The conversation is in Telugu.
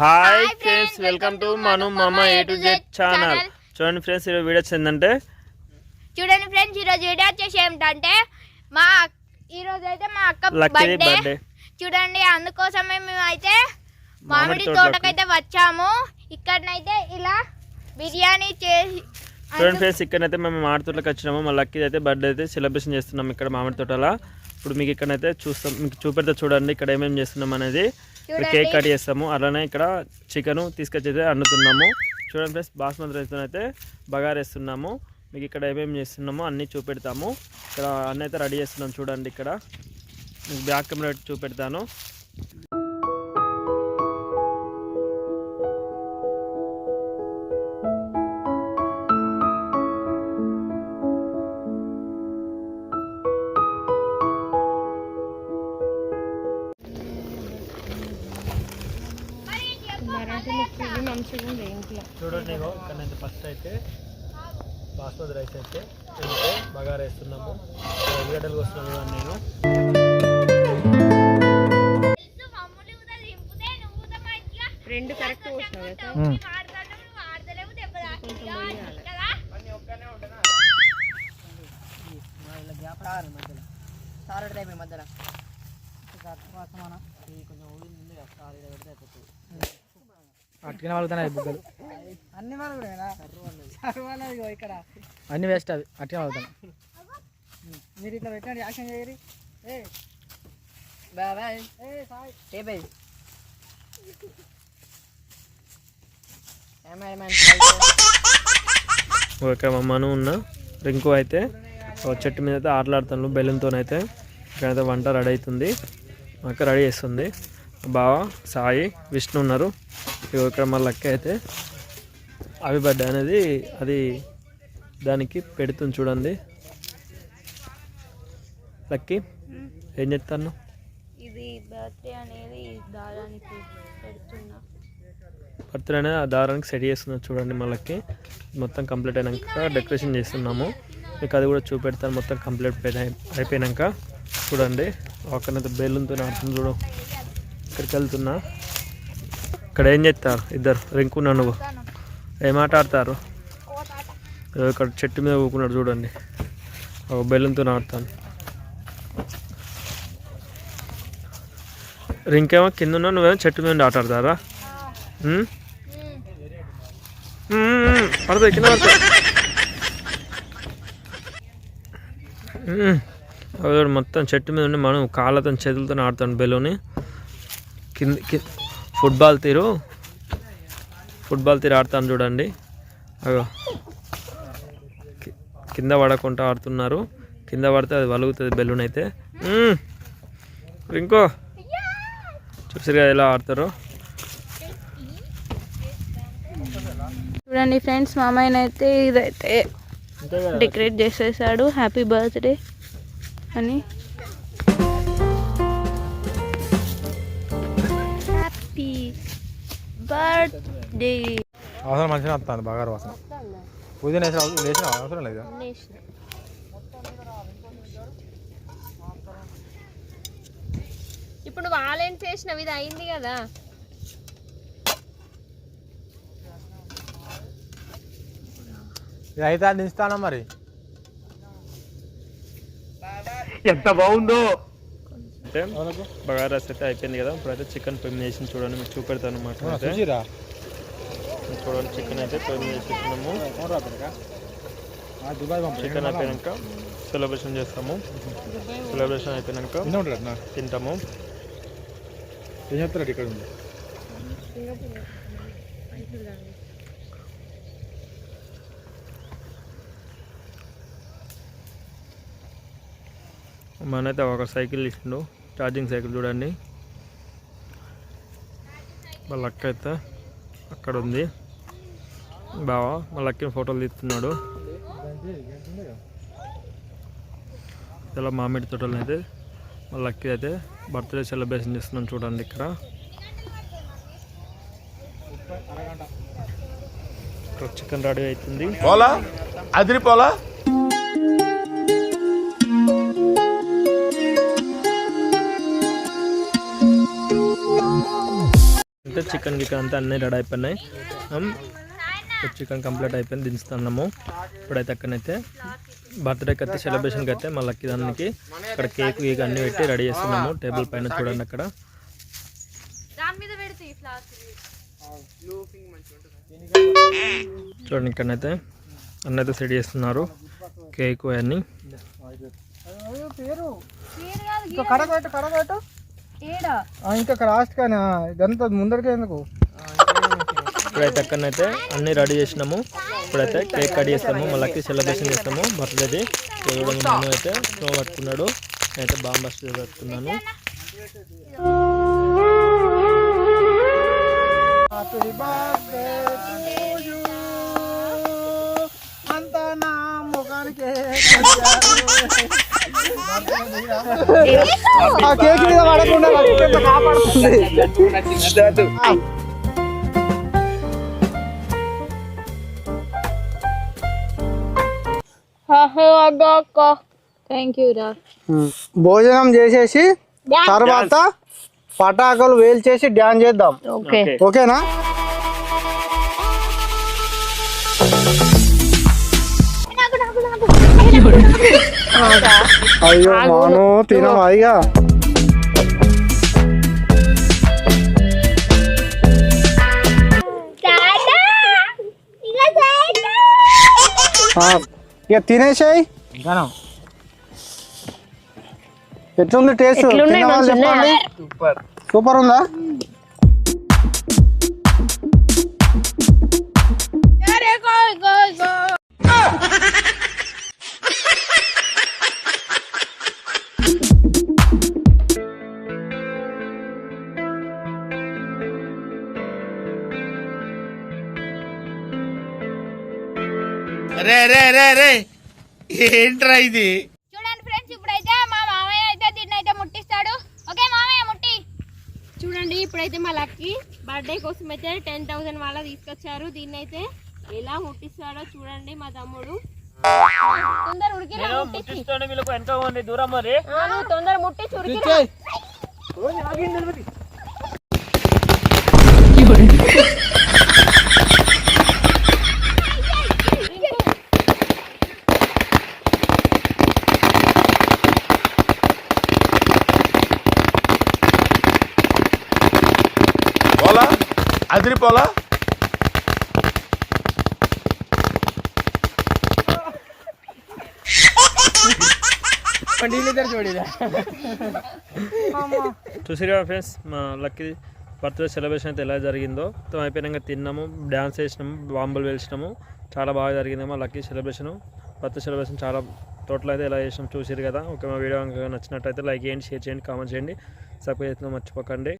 Hi friends welcome to Manu Mama A to Z channel చూడండి ఫ్రెండ్స్ ఈరోజు వీడియో వచ్చిందంటే చూడండి ఫ్రెండ్స్ ఈరోజు వీడియో వచ్చేసి ఏమిటంటే మా ఈ రోజు అయితే మా అక్క బర్త్డే చూడండి అందుకోసమే మేము అయితే మామిడి. తోటకైతే వచ్చాము. ఇక్కడనైతే ఇలా బిర్యానీ చేసి చూడండి ఫ్రెండ్స్ ఇక్కడైతే మేము మామిడి తోటలోకి వచ్చినాము. మా లక్కీ అయితే బర్త్డే అయితే సెలబ్రేషన్ చేస్తున్నాం ఇక్కడ మామిడి తోటలో. ఇప్పుడు మీకు ఇక్కడైతే చూస్తాం మీకు చూపెడితే చూడండి ఇక్కడ ఏమేమి చేస్తున్నాం అనేది. ఇక్కడ. కేక్ కట్ చేస్తాము అలానే ఇక్కడ చికెన్ తీసుకొచ్చి అయితే వండుతున్నాము చూడండి ఫ్రెండ్స్ బాస్మతి రైస్ అయితే బగారేస్తున్నాము మీకు ఇక్కడ ఏమేమి చేస్తున్నామో అన్నీ చూపెడతాము. ఇక్కడ అన్నీ అయితే రెడీ చేస్తున్నాం చూడండి ఇక్కడ. మీకు బ్యాక్ కెమెరా చూడండి ఇక్కడైతే ఫస్ట్ అయితే బాస్మతి రైస్ అయితే తింటే బగారా వేస్తున్నాము. ఉల్లిగడ్డలు వస్తున్నాము నేను. రెండు కరెక్ట్ సారడి టైప్ మధ్యలో. అట్టిన వాళ్ళతోనే బుగ్గలు. అన్ని వాళ్ళు ఇక్కడ. అన్ని వేస్ట్ అవి అట్టిన వాళ్ళతో మీరు ఇట్లా పెట్టండి యాక్షన్ చేయరి. ఏ. బాయ్ ఏ సాయ్. ఏ బాయ్ కెమెరామెన్ ఒక మమ్మను ఉన్న. రింకు అయితే ఒక చెట్టు మీద అయితే ఆటలాడుతాను బెలూన్తో అయితే ఇక్కడైతే వంట రెడీ అవుతుంది. మా అక్క రెడీ చేస్తుంది. బావ సాయి విష్ణు ఉన్నారు. ఇగో ఇక్కడ మా లక్క అయితే అవి బర్త్డే అనేది అది దానికి పెడుతుంది చూడండి. లక్కి ఏం చెప్తాను ఇది బర్త్డే అనేది దారానికి పెడుతున్నా. బర్త్డే అనేది ఆ దారానికి సెట్ చేస్తున్నాం చూడండి మళ్ళీ మొత్తం కంప్లీట్ అయినాక డెకరేషన్ చేస్తున్నాము. మీకు అది కూడా చూపెడతాను మొత్తం కంప్లీట్ అయిపోయి- అయిపోయినాక. చూడండి అక్కడైతే బెలూన్తో ఆడుతుంది చూడు. ఇక్కడికి వెళ్తున్నా ఇక్కడ ఏం చేస్తారు? ఇద్దరు రింకున్నా నువ్వు ఏం ఆట ఆడతారు? ఇక్కడ చెట్టు మీద ఊకున్నాడు చూడండి. ఒక బెలూన్తో ఆడతాను. రింకేమో కింద ఉన్నా నువ్వేమో చెట్టు మీద ఆటాడతారా ఆట ఆడతారా? పడతాయి కింద పడతాయి మొత్తం చెట్టు మీద ఉండి మనం కాళ్ళతో చేతులతో ఆడుతాను బెలూని కింద కి- ఫుట్బాల్ తీరు. ఫుట్బాల్ తీరు ఆడతాను చూడండి. అగో. కింద పడకుండా ఆడుతున్నారు. కింద పడితే అది వలుగుతుంది బెలూన్ అయితే. ఇంకో చూసారుగా ఎలా ఆడతారో. చూడండి ఫ్రెండ్స్ మా అమ్మాయిని అయితే ఇదైతే కదా డెకరేట్ చేసేసాడు. హ్యాపీ బర్త్డే అని. బర్త్డే అవసరం మంచిగా వస్తుంది బాగా వాసన. పుదీనా వేసిన అవసరం వేసిన అవసరం లేదు? ఇప్పుడు వాళ్ళేం చేసినవి ఇది అయింది కదా. ఇది అయితే దించుతానా మరి. అంటే బగారాస్ అయితే అయిపోయింది కదా ఇప్పుడైతే చికెన్ వేసి చూడండి మీకు చూపెడతాను అనమాట అయితే. చూడండి చికెన్ అయితే దుబాయ్ చికెన్ అయిపోయాక సెలబ్రేషన్ చేస్తాము. సెలబ్రేషన్ అయిపోయాక తింటాము. ఏం ఇక్కడ? ఉంది మనైతే ఒక సైకిల్ ఇచ్చిండు ఛార్జింగ్ సైకిల్ చూడండి. వాళ్ళ అక్క అయితే అక్కడ ఉంది. బావా వాళ్ళ అక్కని ఫోటోలు తీస్తున్నాడు. ఇలా మామిడి తోటలు అయితే వాళ్ళ అక్క అయితే బర్త్డే సెలబ్రేషన్ చేస్తున్నాం చూడండి ఇక్కడ. ఇక్కడ చికెన్ రెడీ అవుతుంది. పోలా? అదిరిపోలా? అయితే చికెన్ గికెన్ అంతా అన్నీ రెడీ అయిపోయినాయి. చికెన్ కంప్లీట్ అయిపోయింది దించుతున్నాము. ఇప్పుడైతే అక్కడైతే బర్త్డేకి అయితే సెలబ్రేషన్కి అయితే మా లక్కీ దానికి అక్కడ కేక్ గీక్ అన్నీ పెట్టి రెడీ చేస్తున్నాము. టేబుల్ పైన చూడండి అక్కడ. దాని మీద పెడితే ఫ్లవర్స్ చూడండి ఇక్కడనైతే అన్నైతే సెట్ చేస్తున్నారు. కేక్ పేరు ఇంకా లాస్ట్ కానీ ఇదంతా ముందరికే ఎందుకు? ఇప్పుడైతే అక్కడనైతే అన్నీ రెడీ చేసినాము. ఇప్పుడైతే కేక్ కట్ చేస్తాము మళ్ళీ సెలబ్రేషన్ చేస్తాము. బర్త్డేది. నేను అయితే స్నో పట్టుకున్నాడు నేనైతే బాంబ్ బస్ట్ పట్టుకున్నాను అంతా నా ముఖానికి ఆ కేక్ మీద పడకుండా కాపాడుతుంది థ్యాంక్ యూ రా. భోజనం చేసేసి తర్వాత పటాకులు వేల్చేసి డ్యాన్స్ చేద్దాం. ఓకే. ఓకేనా అయ్యో మాను ఇక ఆ, ఇక తినేసాయి. ఎట్లుంది టేస్ట్? సూపర్ ఉందా? రే రే రే రే. ఏంట్రా ఇది? చూడండి ఫ్రెండ్స్ ఇప్పుడైతే మా మామయ్య అయితే దీన్ని అయితే ముట్టిస్తాడు. ఓకే మామయ్య ముట్టి. చూడండి ఇప్పుడైతే మా లక్కీ బర్త్డే కోసం అయితే టెన్ థౌసండ్ వాళ్ళ తీసుకొచ్చారు. దీన్ని అయితే ఎలా ముట్టిస్తాడో చూడండి మా తమ్ముడు. తొందర ఉడికిరా ముట్టించి వీళ్ళకు ఎంత దూరం మరి. తొందర ముట్టించి ఉడికిరా పోలా? అదిరిపోలా చూసిరా ఫ్రెండ్స్ మా లక్కీ బర్త్డే సెలబ్రేషన్ అయితే ఎలా జరిగిందో. మొత్తం అయిపోయినాక తిన్నాము డ్యాన్స్ చేసినాము బాంబులు వేసినాము చాలా బాగా జరిగింది మా లక్కీ సెలబ్రేషన్ బర్త్డే సెలబ్రేషన్ చాలా టోటల్ అయితే ఎలా చేసినాం చూసిరు కదా. ఒక మా వీడియో నచ్చినట్టయితే లైక్ చేయండి షేర్ చేయండి కామెంట్ చేయండి. సబ్స్క్రైబ్ చేసిన మర్చిపోకండి.